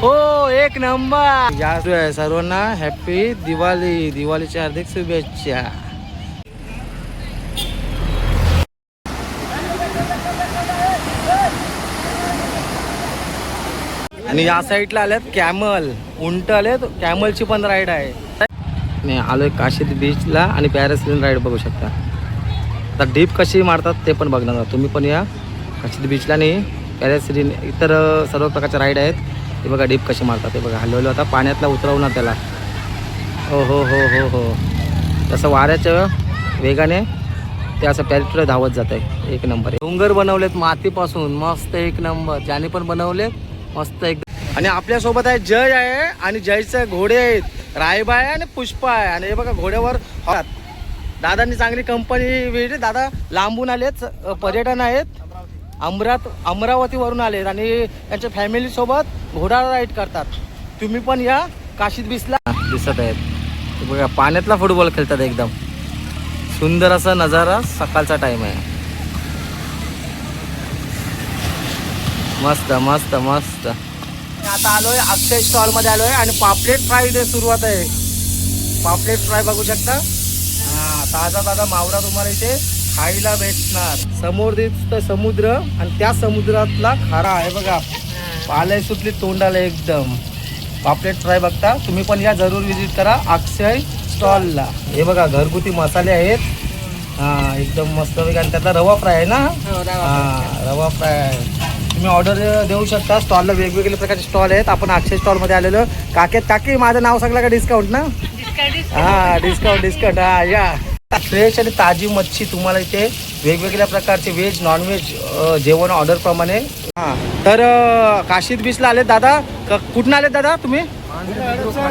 हो एक नंबर. या सर्वांना हॅपी दिवाळी दिवाळीच्या हार्दिक शुभेच्छा. आणि या साईडला आल्यात कॅमल उंट आलेत कॅमलची पण राईड आहे. नाही आलोय काशीद बीचला आणि पॅरासिलिन राईड बघू शकता. आता डीप कशी मारतात ते पण बघणार तुम्ही पण या काशीद बीचला आणि पॅरासिलिन इतर सर्व प्रकारच्या राईड आहेत. ते बघा डीप कशी मारतात ते बघा. हलवलं आता पाण्यातला उतरवणार त्याला. हो हो हो हो हो. तसं वाऱ्याच्या वेगाने ते असं पॅरेटला धावत जात आहे एक नंबर. डोंगर बनवलेत मातीपासून. मस्त एक नंबर. ज्याने पण बनवलेत मस्त एक आणि आपल्यासोबत आहे जय आहे आणि जयचे घोडे आहेत. रायबा आहे आणि पुष्पा आहे. आणि हे बघा घोड्यावर दादांनी चांगली कंपनी वेळी दादा लांबून आलेत. पर्यटन आहेत. अमरात अमरावतीवरून आलेत आणि त्यांच्या फॅमिली सोबत घोडा राईड करतात. तुम्ही पण या काशीद बीचला दिसत आहेत. बघा पाण्यातला फुटबॉल खेळतात एकदम. सुंदर असा नजारा सकाळचा टाइम आहे. मस्त मस्त मस्त. आता आलोय अक्षय स्टॉलमध्ये आलोय आणि पापलेट फ्राय इथे सुरुवात आहे. पापलेट फ्राय बघू शकता. हा ताजा ताजा मावरा तुम्हाला इथे खायला भेटणार. समोर दिसतं समुद्र आणि त्या समुद्रातला खारा आहे बघा. पालय सुटली तोंडाला एकदम. पापलेट फ्राय बघता. तुम्ही पण या जरूर विजिट करा अक्षय स्टॉलला हे बघा घरगुती मसाले आहेत. हा एकदम मस्त आणि त्यातला रवा फ्राय आहे ना? हा रवा फ्राय आहे. तुम्ही ऑर्डर देऊ शकता. स्टॉलला वेगवेगळे प्रकारचे स्टॉल आहेत. आपण अक्षय स्टॉलमध्ये आलेलो. काके काकी माझं नाव सांगलं का डिस्काउंट ना? हा डिस्काउंट डिस्काउंट हा या. फ्रेश आणि ताजी मच्छी तुम्हाला इथे वेगवेगळ्या प्रकारचे व्हेज नॉनव्हेज जेवण ऑर्डर प्रमाणे. हा तर काशीद बीचला आले दादा? कुठून आले दादा तुम्ही?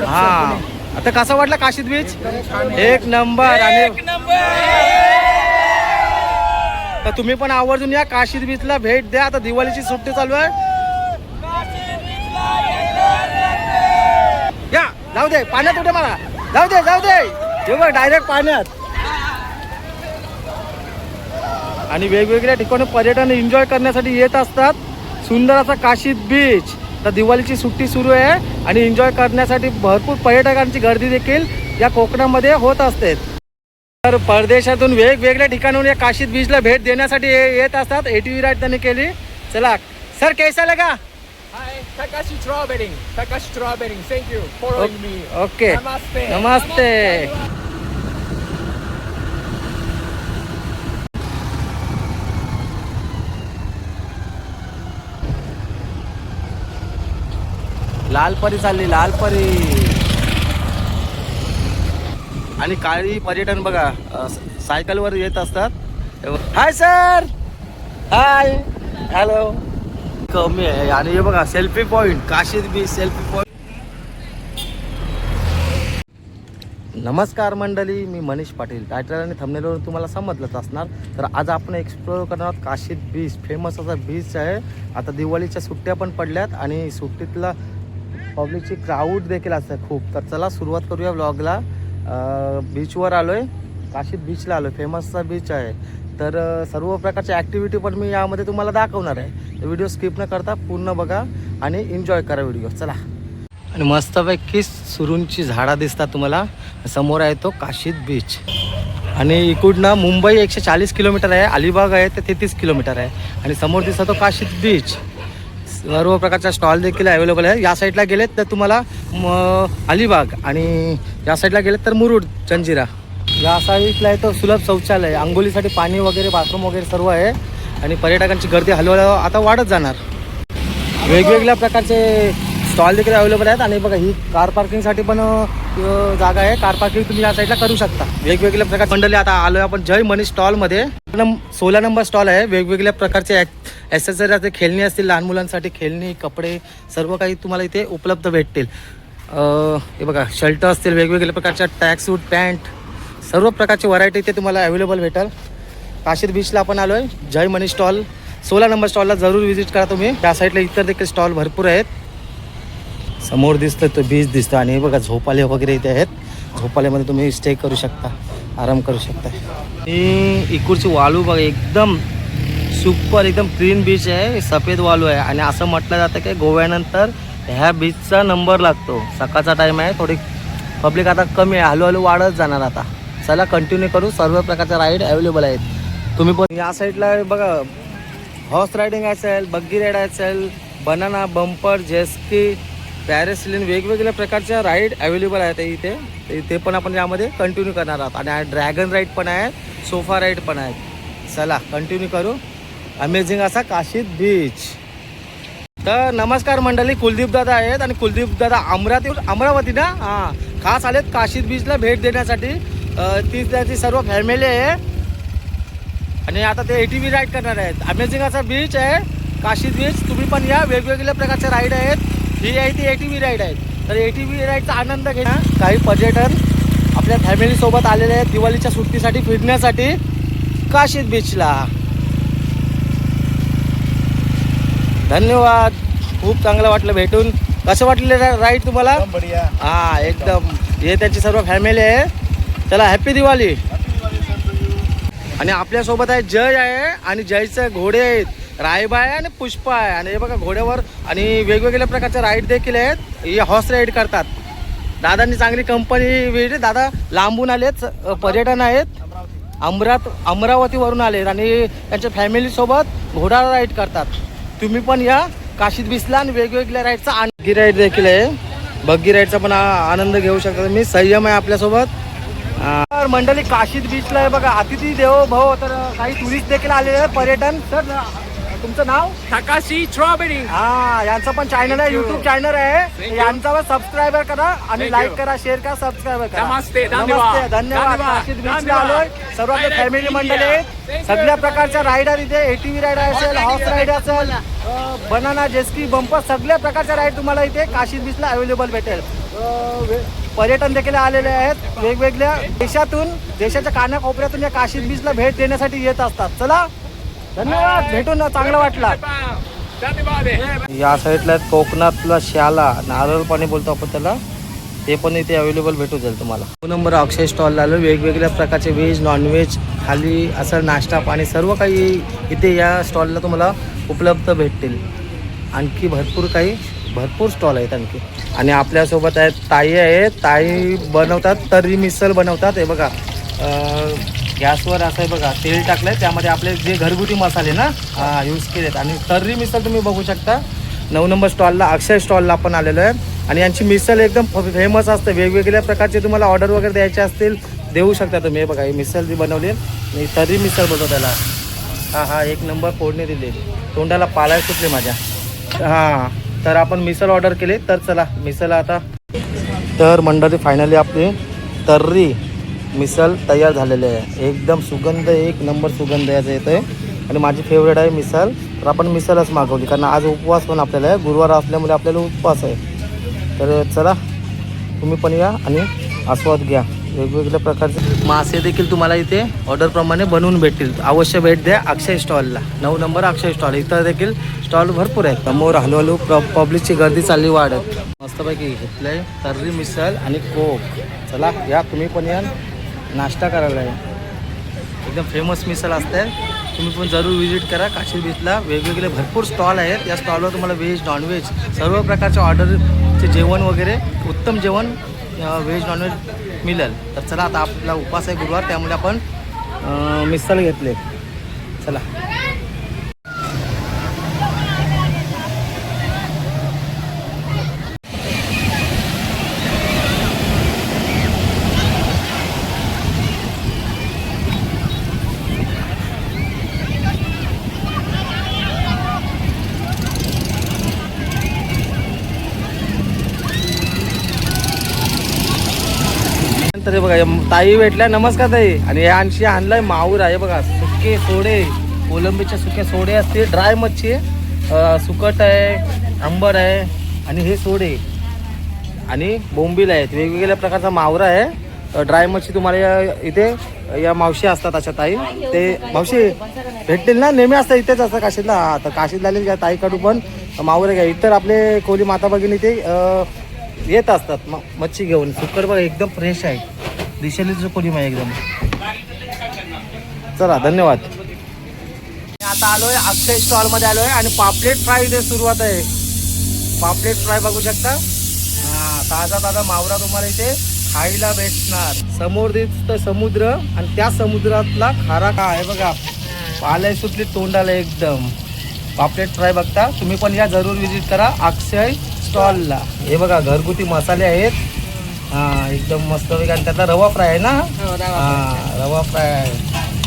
हा आता कसा वाटला काशीद बीच एक नंबर आणि तर तुम्ही पण आवर्जून या काशीद बीचला भेट द्या. आता दिवाळीची सुट्टी चालू आहे. या जाऊ दे पाण्यात उठे मला. जाऊ दे जाऊ दे. हे बघ डायरेक्ट पाण्यात. आणि वेगवेगळ्या ठिकाणी पर्यटन एन्जॉय करण्यासाठी येत असतात. सुंदर असा काशीद बीच तर दिवाळीची सुट्टी सुरू आहे आणि एन्जॉय करण्यासाठी भरपूर पर्यटकांची गर्दी देखील या कोकणामध्ये होत असते. तर परदेशातून वेगवेगळ्या ठिकाणून या काशीद बीचला भेट देण्यासाठी येत असतात. एटीव्ही राईड त्यांनी केली. चला सर कैसा लगा Hi, Takashi लाल परी चालली लाल परी आणि काही पर्यटन बघा सायकलवर येत असतात. हाय सर हाय हॅलो कमी आहे. आणि हे बघा selfie point Kashid beach selfie point नमस्कार मंडळी मी मनीष पाटील. टायटल आणि थंबनेलवरून तुम्हाला समजलंच असणार. तर आज आपण एक्सप्लोर करणार आहोत काशीद बीच फेमस असा बीच आहे. आता दिवाळीच्या सुट्ट्या पण पडल्यात आणि सुट्टीतला पब्लिकची क्राऊड देखील असते खूप. तर चला सुरुवात करूया ब्लॉगला बीचवर आलो आहे काशी बीचला आलो आहे फेमसचा बीच आहे. तर सर्व प्रकारच्या ॲक्टिव्हिटी पण मी यामध्ये तुम्हाला दाखवणार आहे. व्हिडिओ स्किप न करता पूर्ण बघा आणि एन्जॉय करा व्हिडिओ चला. आणि मस्तपैकी सुरूंची झाडं दिसतात तुम्हाला. समोर आहे तो काशीद बीच आणि इकडनं मुंबई एकशे चाळीस किलोमीटर आहे. अलिबाग आहे ते तेहतीस किलोमीटर आहे. आणि समोर दिसतो तो काशीद बीच सर्व प्रकारचा स्टॉल देखील अवेलेबल आहे या साईडला गेलेत तर तुम्हाला अलिबाग आणि या साईडला गेलेत तर मुरुड जंजिरा या साईडला आहे तर सुलभ शौचालय. आंघोलीसाठी पाणी वगैरे बाथरूम वगैरे सर्व आहे. आणि पर्यटकांची गर्दी हळूहळू आता वाढत जाणार. वेगवेगळ्या प्रकारचे स्टॉल देखील अवेलेबल आहेत. आणि बघा ही कार पार्किंगसाठी पण जागा आहे. कार पार्किंग तुम्ही या साईडला करू शकता. वेगवेगळ्या प्रकार मंडळी आता आलो आपण जय मनी स्टॉलमध्ये सोळा नंबर स्टॉल आहे. वेगवेगळ्या प्रकारचे ॲसेसरी खेळणी असतील लहान मुलांसाठी खेळणी कपडे सर्व काही तुम्हाला इथे उपलब्ध भेटतील. हे बघा शर्ट असतील वेगवेगळ्या प्रकारच्या टॅक्स सूट पॅन्ट सर्व प्रकारची व्हरायटी इथे तुम्हाला अवेलेबल भेटेल. काशीद बीचला आपण आलो आहे जय मनी स्टॉल. सोळा नंबर स्टॉलला जरूर व्हिजिट करा तुम्ही. त्या साईडला इतर देखील स्टॉल भरपूर आहेत. समोर दिसतं तो बीच दिसतं आणि हे बघा झोपाले वगैरे इथे आहेत. झोपाल्यामध्ये तुम्ही स्टे करू शकता आराम करू शकता. आणि इकडची वाळू बघा एकदम सुपर एकदम क्लीन बीच आहे सफेद वालू आहे. आणि असं म्हटलं जातं की गोव्यानंतर ह्या बीचचा नंबर लागतो. सकाळचा टाईम आहे थोडी पब्लिक आता कमी आहे. हळूहळू वाढत जाणार आता. चला कंटिन्यू करू. सर्व प्रकारच्या राईड अवेलेबल आहेत. तुम्ही पण या साईडला बघा. हॉर्स रायडिंग असेल बग्गी राईड असेल banana bumper jet ski parasailing वेगवेगळ्या प्रकारच्या राईड अवेलेबल आहेत इथे. ते- ते पण आपण यामध्ये कंटिन्यू करणार आहोत. आणि ड्रॅगन राईड पण आहे सोफा राईड पण आहेत चला कंटिन्यू करू. अमेझिंग असा काशीद बीच तर नमस्कार मंडळी कुलदीप दादा आहेत आणि कुलदीप दादा अमरावती अमरावती ना? हां. खास आलेत काशीद बीचला भेट देण्यासाठी. ती त्याची सर्व फॅमिली आहे. आणि आता ते ए टी व्ही राईड करणार आहेत. अमेझिंग असा बीच आहे. काशीद बीच तुम्ही पण या. वेगवेगळ्या प्रकारच्या राईड आहेत. ही आहे ती ए टी व्ही राईड आहेत तर ए टी व्ही राईडचा आनंद घ्या काही पर्यटन आपल्या फॅमिलीसोबत आलेले आहेत दिवाळीच्या सुट्टीसाठी फिरण्यासाठी काशीद बीचला धन्यवाद. खूप चांगलं वाटलं भेटून. कसं वाटलं राईड तुम्हाला? हा एकदम. हे त्यांची सर्व फॅमिली आहे. चला हॅपी दिवाळी. आणि आपल्यासोबत आहे जय आहे आणि जयचे घोडे आहेत. रायबा आहे आणि पुष्पा आहे. आणि हे बघा घोड्यावर आणि वेगवेगळ्या प्रकारचे राईड देखील आहेत. हे हॉर्स राईड करतात. दादांनी चांगली कंपनी दादा लांबून आलेत अ, पर्यटन आहेत. अमरात अमरावतीवरून आलेत. आणि त्यांच्या फॅमिलीसोबत घोडा राईड करतात. तुम्ही पण या. काशीद बिसला आणि वेगवेगळ्या राईडचा आणखी राईड देखील आहे. बग्गी राईडचा पण आनंद घेऊ शकता मी संयम आहे आपल्यासोबत. तर मंडळी काशीद बीचला आहे बघा. अतिथी देवो भाऊ तर काही टुरिस्ट देखील आलेले पर्यटन तर तुमचं नाव Takashi Strawberry. हा यांचं पण चॅनल आहे. युट्यूब चॅनल आहे you. यांच्यावर सबस्क्राईबर करा आणि लाईक. करा शेअर करा सबस्क्राईबर करा नमस्ते, नमस्ते धन्यवाद. आलोय सर्व फॅमिली. मंडळी आहेत सगळ्या. प्रकारच्या रायडर इथे एटीव्ही राईड असेल हॉर्स राईड असेल बनाना जेस्की बंपर सगळ्या प्रकारच्या राईड तुम्हाला इथे काशीद बीचला अवेलेबल भेटेल पर्यटन देखील आलेले आहेत वेगवेगळ्या देशातून देशाच्या कानाकोपऱ्यातून या काशीद बीचला भेट देण्यासाठी येत असतात चला धन्यवाद भेटून चांगलं वाटलं. या साईडला कोकणातला शाला नारळ पाणी बोलतो आपण त्याला. ते पण इथे अवेलेबल भेटू जाईल तुम्हाला. नंबर अक्षय स्टॉल आलं. वेगवेगळ्या प्रकारचे व्हेज नॉनव्हेज खाली असं नाश्ता पाणी सर्व काही इथे या स्टॉलला तुम्हाला उपलब्ध भेटतील. आणखी भरपूर काही भरपूर स्टॉल आहेत आणखी. आणि आपल्यासोबत आहेत ताई आहेत. ताई बनवतात तर्री मिसल बनवतात. हे बघा गॅसवर असं आहे बघा तेल टाकलंय. त्यामध्ये आपले जे घरगुती मसाले ना यूज केलेत. आणि तर्री मिसळ तुम्ही बघू शकता. नऊ नंबर स्टॉलला अक्षय स्टॉलला आपण आलेलो आहे. आणि यांची मिसल एकदम फेमस असते. वेगवेगळ्या प्रकारचे तुम्हाला ऑर्डर वगैरे द्यायचे असतील देऊ शकता तुम्ही. हे बघा ही मिसळ जी बनवली आहे, तर्री मिसळ बोलतो त्याला. हा हा एक नंबर फोडणी दिली. तोंडाला पालाय सुटले माझ्या. हां तर आपण मिसल ऑर्डर केली. तर चला मिसल आता. तर मंडळी फायनली आपली तर्री. मिसल तयार झालेली आहे. एकदम सुगंध एक नंबर सुगंध याचा येतो आहे आणि माझी फेवरेट आहे मिसल. तर आपण मिसलच मागवली. कारण आज उपवास पण आपल्याला आहे. गुरुवार असल्यामुळे आपल्याला उपवास आहे. तर चला तुम्ही पण या आणि आस्वाद घ्या. वेगवेगळ्या प्रकारचे मासे देखील तुम्हाला इथे ऑर्डरप्रमाणे बनवून भेटतील. अवश्य भेट द्या अक्षय स्टॉलला. नऊ नंबर अक्षय स्टॉल. इथं देखील स्टॉल भरपूर आहेत. समोर हळूहळू प्र पब्लिकची गर्दी चालली वाढत. मस्तपैकी घेतलंय तर्री मिसळ आणि कोक. चला या तुम्ही पण या. नाश्ता करायला आहे. एकदम फेमस मिसळ असते. तुम्ही पण जरूर विजिट करा. काशी बीचला वेगवेगळे भरपूर स्टॉल आहेत. या स्टॉलवर तुम्हाला व्हेज नॉनव्हेज सर्व प्रकारच्या ऑर्डरचे जेवण वगैरे उत्तम जेवण व्हेज नॉनव्हेज मिळेल. तर चला आता आपला उपास आहे गुरुवार. त्यामुळे आपण मिसळ घेतले. चला. बघा ताई भेटल्या नमस्कार ताई. आणि या आणशी आणलाय माऊर आहे बघा सुके सोडे. कोलंबीचे सुके सोडे असते ड्राय मच्छी सुकट आहे आंबर आहे आणि हे सोडे. आणि बोंबील आहेत. वेगवेगळ्या प्रकारचा मावरा आहे. ड्राय मच्छी तुम्हाला या इथे या मावशी असतात अशा ताई. ते मावशी भेटतील ना? नेहमी असतात इथेच असतात काशीतला? हा तर काशीदला आलेली घ्या ताईकडून पण मावरे घ्या. इतर आपले कोली माता भगिनी ते येत असतात. म- मच्छी घेऊन. सुकट बघा एकदम फ्रेश आहे. दिशेलीचं कोली आहे एकदम? चला धन्यवाद. आता आलोय अक्षय स्टॉलमध्ये आलोय आणि पापलेट फ्राय इथे सुरुवात आहे. पापलेट फ्राय बघू शकता. हा ताजा ताजा मावरा तुम्हाला इथे खायला भेटणार. समोर दिसतं समुद्र आणि त्या समुद्रातला खारा का आहे बघा. पालय सुटली तोंडाला एकदम. पापलेट फ्राय बघता. तुम्ही पण या जरूर विजिट करा अक्षय स्टॉलला. हे बघा घरगुती मसाले आहेत. हा एकदम मस्त आणि त्यातला रवा फ्राय आहे ना? हा रवा फ्राय. आहे.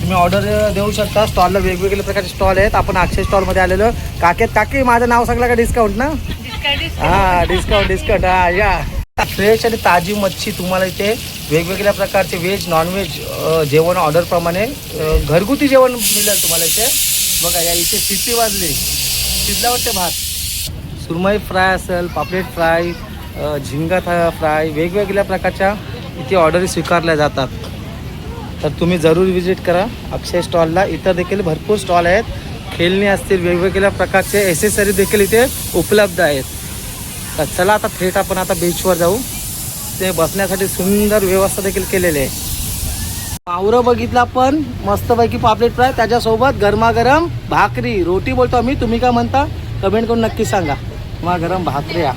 तुम्ही ऑर्डर देऊ शकता. स्टॉलला वेगवेगळे प्रकारचे स्टॉल आहेत. आपण अक्षय स्टॉलमध्ये आलेलो. काकेत काकी माझं नाव सांगलं का डिस्काउंट ना? हा डिस्काउंट डिस्काउंट हा या. फ्रेश आणि ताजी मच्छी तुम्हाला इथे वेगवेगळ्या प्रकारचे व्हेज नॉनव्हेज जेवण ऑर्डरप्रमाणे घरगुती जेवण मिळेल तुम्हाला इथे. बघा या इथे शिट्टी वाजली. शिजला वाटते भात. सुरमई फ्राय असेल पापलेट फ्राय झिंगा फ्राय वेगवेगळ्या प्रकारच्या इथे ऑर्डरी स्वीकारल्या जातात. तर तुम्ही जरूर विजिट करा. अक्षय स्टॉलला इतर देखील भरपूर स्टॉल आहेत. खेळणी असतील वेगवेगळ्या प्रकारचे एसेसरी देखील इथे उपलब्ध आहेत. तर चला आता थेट आपण आता बीचवर जाऊ. ते बसण्यासाठी सुंदर व्यवस्था देखील केलेली आहे. पावरं बघितला पण मस्तपैकी पापलेट फ्राय. त्याच्यासोबत गरमागरम भाकरी. रोटी बोलतो आम्ही. तुम्ही काय म्हणता? कमेंट करून नक्की सांगा. गरम भाकरी हा.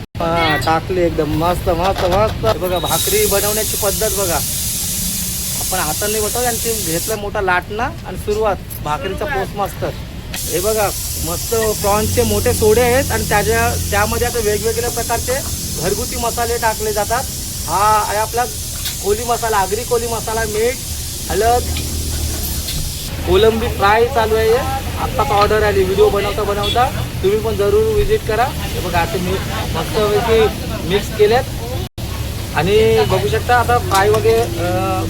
टाकली एकदम मस्त मस्त मस्त. बघा भाकरी बनवण्याची पद्धत बघा. आपण हाताने बनवतो आणि ते घेतलं मोठा लाटणा आणि सुरुवात. भाकरीचा पोस्ट मस्त. हे बघा मस्त प्रॉन्सचे मोठे सोडे आहेत आणि त्याच्या त्यामध्ये आता वेगवेगळ्या प्रकारचे घरगुती मसाले टाकले जातात. हा आहे आपला कोली मसाला आगरी कोली मसाला मीठ हळद कोलंबी फ्राय चालू आहे. आत्ताच ऑर्डर आली. व्हिडिओ बनवता बनवता तुम्ही पण जरूर व्हिजिट करा. हे बघा आता मी मस्तपैकी मिक्स केल्यात आणि बघू शकता आता फ्राय वगैरे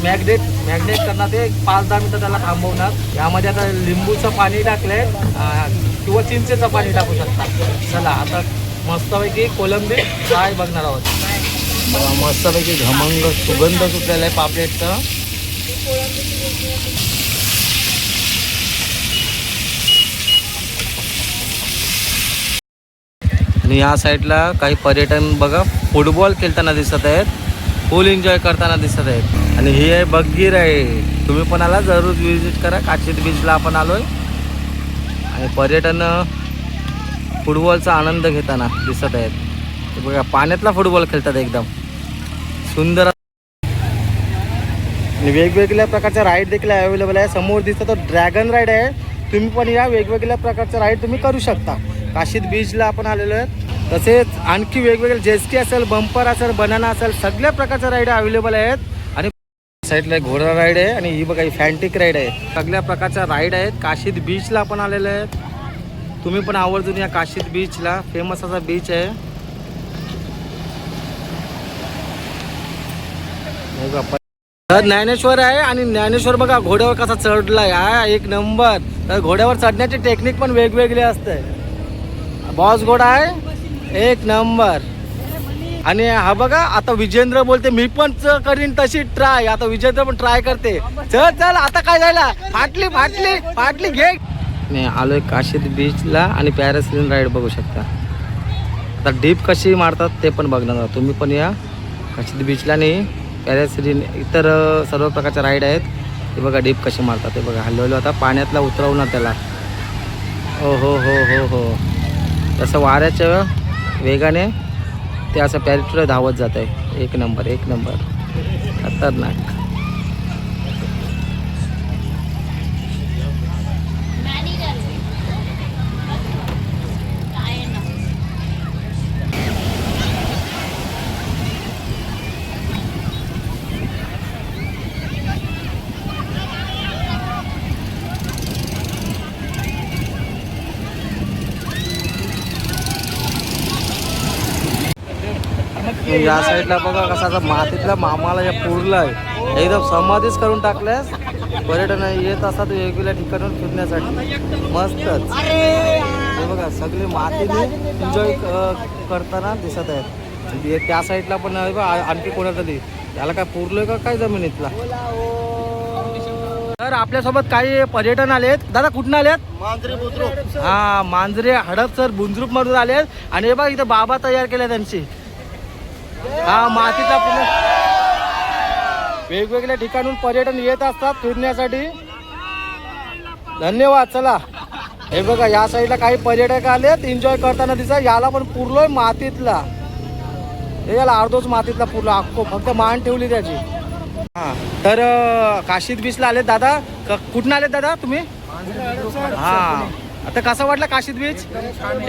मॅग्नेट मॅग्नेट करणार ते पाच दहा मिनटं त्याला थांबवणार. यामध्ये आता लिंबूचं पाणी टाकलंय. आहे किंवा चिंचेचं पाणी टाकू शकता. चला आता मस्तपैकी कोलंबी फ्राय बघणार आहोत. मस्तपैकी घमंग सुगंध सुटलेला आहे पापलेटचा. आणि या साईडला काही पर्यटन बघा फुटबॉल खेळताना दिसत आहेत फुल एन्जॉय करताना दिसत आहेत. आणि ही आहे बगीर आहे. तुम्ही पण आला जरूर विजिट करा. काशीद बीचला आपण आलो आहे आणि पर्यटन फुटबॉलचा आनंद घेताना दिसत आहेत. बघा पाण्यातला फुटबॉल खेळतात एकदम. सुंदर. आणि वेगवेगळ्या प्रकारच्या राईड देखील अवेलेबल आहे. समोर दिसतं तो ड्रॅगन राईड आहे. तुम्ही पण या वेगवेगळ्या प्रकारच्या राईड तुम्ही करू शकता. काशीद बीचला आपण आलेलो आहे तसेच आणखी वेगवेगळे जेस्टी असेल बंपर असेल बनाना असेल सगळ्या प्रकारच्या राईड अवेलेबल आहेत. आणि साईडला एक घोडा राईड आहे आणि ही बघा ही फॅन्टिक राईड आहे. सगळ्या प्रकारच्या राईड आहेत. काशीद बीचला आपण आलेलो आहेत. तुम्ही पण आवर्जून या काशीद बीचला. फेमस असा बीच आहे. तर ज्ञानेश्वर आहे आणि ज्ञानेश्वर बघा घोड्यावर कसा चढलाय. हा एक नंबर. तर घोड्यावर चढण्याची टेक्निक पण वेगवेगळी असते. बॉस घोडा आहे. एक नंबर. आणि हा बघा आता विजेंद्र बोलते मी पण च- करीन तशी ट्राय. आता विजेंद्र पण ट्राय करते. चल चल आता काय झाला? फाटली फाटली फाटली घे. मी आलोय काशीद बीचला आणि पॅरासिलिन राईड बघू शकता. आता डीप कशी मारतात ते पण बघणार तुम्ही पण या. काशीद बीचला आणि पॅरासिलिन इतर सर्व प्रकारच्या राईड आहेत. ते बघा डीप कशी मारतात ते बघा. हलवलं आता पाण्यातला उतरवणार त्याला. हो हो हो हो हो. तसं वाऱ्याच्या वेगाने ते असं पॅरेटला धावत जात आहे एक नंबर एक नंबर. खतरनाक. या साईडला बघा कसा आता मातीतल्या मामाला या पुरलाय. एकदम समाधीच करून टाकल्यास पर्यटन येत असतात वेगवेगळ्या ठिकाणावर फिरण्यासाठी. मस्तच. हे बघा सगळे मातीने एन्जॉय करताना दिसत आहेत. हे त्या साईडला पण आहे आणखी कोणा तरी. याला काय पुरलोय का काय जमिनीतला? तर आपल्यासोबत काही पर्यटन आलेत. दादा कुठून आलेत? मांजरी बुद्रुक. हा मांजरे हडपसर बुंजरूप मधून आलेत. आणि हे बघा इथे बाबा तयार केल्या त्यांची. हा मातीचा पुन्हा वेगवेगळ्या ठिकाणून पर्यटन येत असतात फिरण्यासाठी. धन्यवाद चला. हे बघा या साईडला काही पर्यटक आलेत. एन्जॉय करताना दिसा याला पण पुरलोय मातीतला. हे याला अर्धोच मातीतला पुरलो. अख्खो फक्त मान ठेवली त्याची. हा तर काशीद बीचला आलेत दादा. कुठून आलेत दादा तुम्ही? हा. आता कसा वाटला काशीद बीच?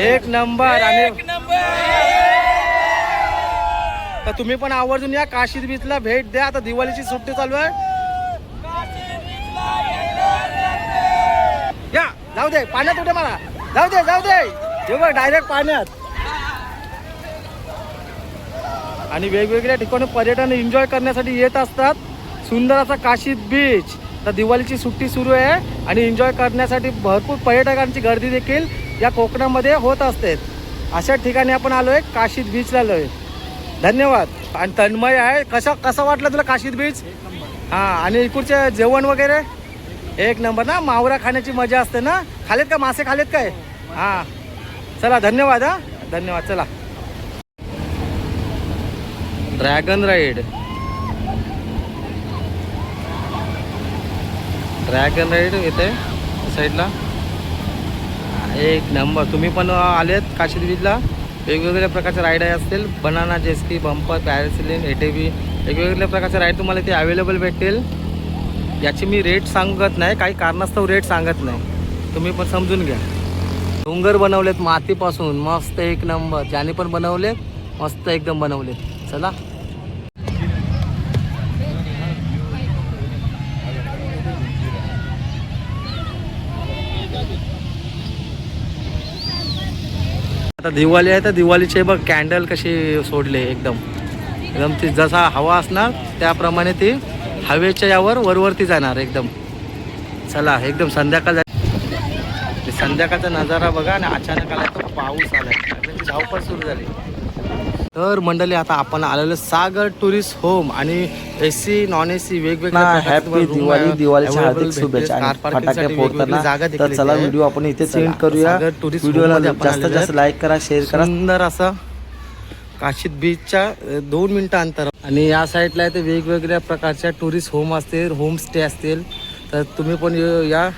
एक नंबर. आणि तर तुम्ही पण आवर्जून या. काशीद बीचला भेट द्या. आता दिवाळीची सुट्टी चालू आहे. या जाऊ दे. पाण्यात उठे मला. जाऊ दे जाऊ दे. हे बघ डायरेक्ट पाण्यात. आणि वेगवेगळ्या ठिकाणी पर्यटन एन्जॉय करण्यासाठी येत असतात. सुंदर असा काशीद बीच तर दिवाळीची सुट्टी सुरू आहे आणि एन्जॉय करण्यासाठी भरपूर पर्यटकांची गर्दी देखील या कोकणामध्ये होत असते. अशा ठिकाणी आपण आलोय काशीद बीचला आलोय. धन्यवाद. आणि तन्मय आहे. कसा कसा वाटला तुला काशीद बीच? हां आणि इकडचे जेवण वगैरे? एक नंबर ना मावरा खाण्याची मजा असते ना? खालेत का मासे खालेत काय? हां. चला धन्यवाद हां. धन्यवाद चला. Dragon ride. ड्रॅगन राईड येते साईडला. एक नंबर. तुम्ही पण आलेत काशीद बीचला. वेगवेगळ्या प्रकारचे राईड असतील. बनाना जेस्की बंपर पॅरासिलिन एटेबी वेगवेगळ्या प्रकारचे राईड तुम्हाला इथे अवेलेबल भेटतील. याची मी रेट सांगत नाही. काही कारणास्तव रेट सांगत नाही. तुम्ही पण समजून घ्या. डोंगर बनवलेत मातीपासून. मस्त एक नंबर ज्याने पण बनवले मस्त एकदम बनवले चला. आता दिवाळी आहे तर दिवाळीचे बघ कॅन्डल कशी सोडले एकदम. एकदम ती जसा हवा असणार त्याप्रमाणे ती हवेच्या यावर वरवरती जाणार एकदम. चला एकदम संध्याकाळ संध्याकाळचा नजारा बघा आणि अचानक आला तो पाऊस आला धावपळ सुरू झाली. तर मंडळी आता आपण आलेलो सागर टुरिस्ट होम आणि एसी नॉन एसी वेगवेगळ्या हॅपी दिवाळी दिवाळीच्या हार्दिक. शुभेच्छा आणि फटाके फोडताना तर चला. व्हिडिओ आपण इथे सेंड करूया व्हिडिओला जास्त आहे. लाईक करा शेअर करा सुंदर असं काशीद बीचच्या दोन मिनिटं अंतर आणि या साईडला ते वेगवेगळ्या प्रकारच्या टुरिस्ट होम असतील होम स्टे असतील तर तुम्ही पण या